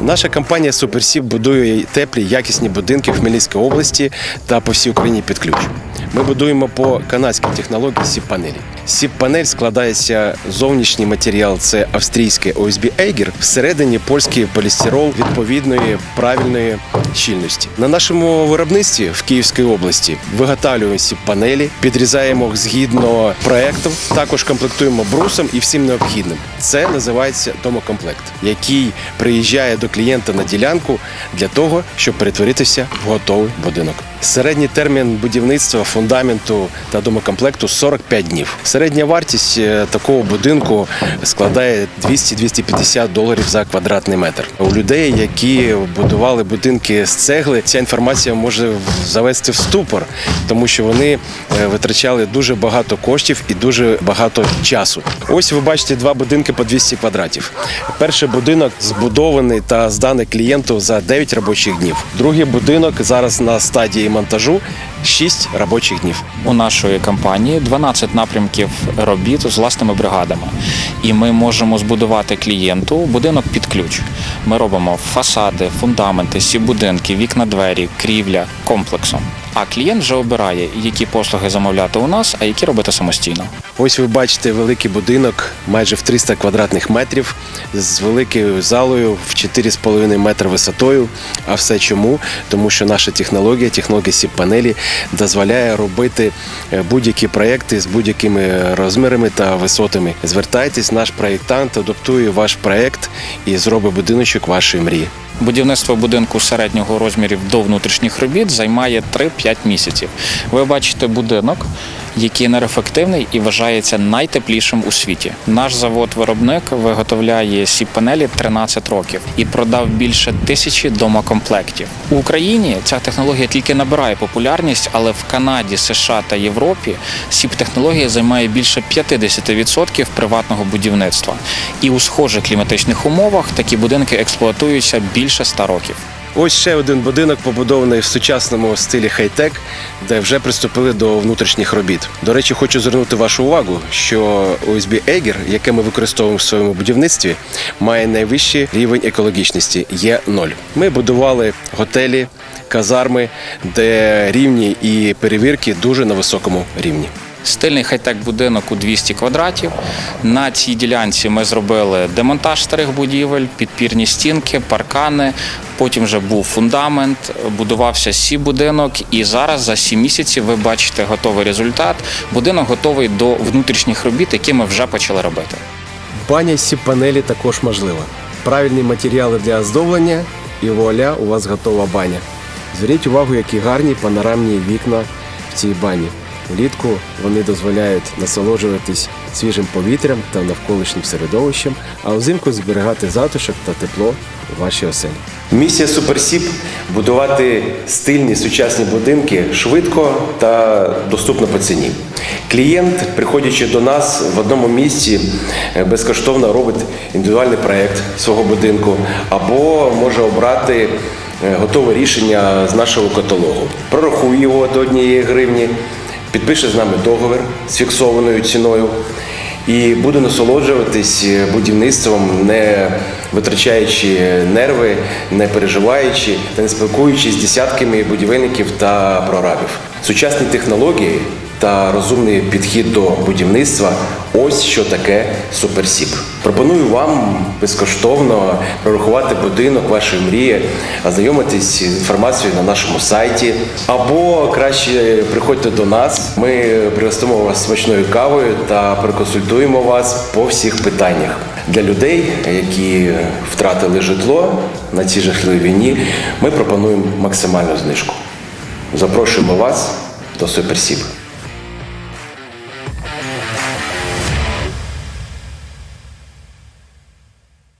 Наша компанія Суперсіп будує теплі, якісні будинки в Хмельницькій області та по всій Україні під ключ. Ми будуємо по канадській технології сіп-панелі. Сіп-панель складається зовнішній матеріал це австрійське OSB Eiger, всередині польський полістирол відповідної правильної щільності. На нашому виробництві в Київській області виготовлюємо сіп-панелі, підрізаємо згідно проекту, також комплектуємо брусом і всім необхідним. Це називається домокомплект, який приїжджає до клієнта на ділянку для того, щоб перетворитися в готовий будинок. Середній термін будівництва фундаменту та домокомплекту 45 днів. Середня вартість е, такого будинку складає 200-250 доларів за квадратний метр. У людей, які будували будинки з цегли, ця інформація може завести в ступор, тому що вони е, витрачали дуже багато коштів і дуже багато часу. Ось ви бачите два будинки по 200 квадратів. Перший будинок збудований та зданий клієнту за 9 робочих днів. Другий будинок зараз на стадії монтажу 6 робочих днів. У нашої компанії 12 напрямків робіт з власними бригадами, і ми можемо збудувати клієнту будинок під ключ. Ми робимо фасади, фундаменти, сі будинки, вікна, двері, крівля комплексом. А клієнт вже обирає, які послуги замовляти у нас, а які робити самостійно. Ось ви бачите великий будинок майже в 300 квадратних метрів з великою залою в 4,5 метри висотою. А все чому? Тому що наша технологія, технологія сіп-панелі, дозволяє робити е, будь-які проекти з будь-якими розмірами та висотами. Звертайтесь, наш проєктант адаптує ваш проект і зробить будиночок вашої мрії. Будівництво будинку середнього розмірів до внутрішніх робіт займає 3-5 місяців. Ви бачите будинок, який енергоефективний і вважається найтеплішим у світі. Наш завод-виробник виготовляє сі панелі 13 років і продав більше тисячі домокомплектів. У Україні ця технологія тільки набирає популярність, але в Канаді, США та Європі сіп технологія займає більше 50% приватного будівництва. І у схожих кліматичних умовах такі будинки експлуатуються більше 100 років. Ось ще один будинок побудований в сучасному стилі хай-тек, де вже приступили до внутрішніх робіт. До речі, хочу звернути вашу увагу, що OSB Eiger, яке ми використовуємо в своєму будівництві, має найвищий рівень екологічності є 0 Ми будували готелі, казарми, де рівні і перевірки дуже на високому рівні. Стильний хай-тек будинок у 200 квадратів. На цій ділянці ми зробили демонтаж старих будівель, підпірні стінки, паркани. Потім вже був фундамент, будувався сі будинок, і зараз за 7 місяців ви бачите готовий результат. Будинок готовий до внутрішніх робіт, які ми вже почали робити. Баня з панелі також можлива. Правильні матеріали для оздоблення і вуаля, у вас готова баня. Зверніть увагу, які гарні панорамні вікна в цій бані. Влітку вони дозволяють насолоджуватись свіжим повітрям та навколишнім середовищем, а взимку зберігати затишок та тепло у вашій оселі. Місія Суперсіп будувати стильні сучасні будинки швидко та доступно по ціні. Клієнт, приходячи до нас в одному місці, е, безкоштовно робить індивідуальний проєкт свого будинку або може обрати е, готове рішення з нашого каталогу. Прорахує його до однієї гривні, підпише з нами договір з фіксованою ціною і буде насолоджуватись будівництвом, не витрачаючи нерви, не переживаючи та не спілкуючись з десятками будівельників та прорабів. Сучасні технології та розумний підхід до будівництва ось що таке суперсіп. Пропоную вам безкоштовно прорахувати будинок вашої мрії, ознайомитись з інформацією на нашому сайті, або краще приходьте до нас. Ми пригостимо вас смачною кавою та проконсультуємо вас по всіх питаннях. Для людей, які втратили житло на цій жахливій війні, ми пропонуємо максимальну знижку. Запрошуємо вас до Суперсіп.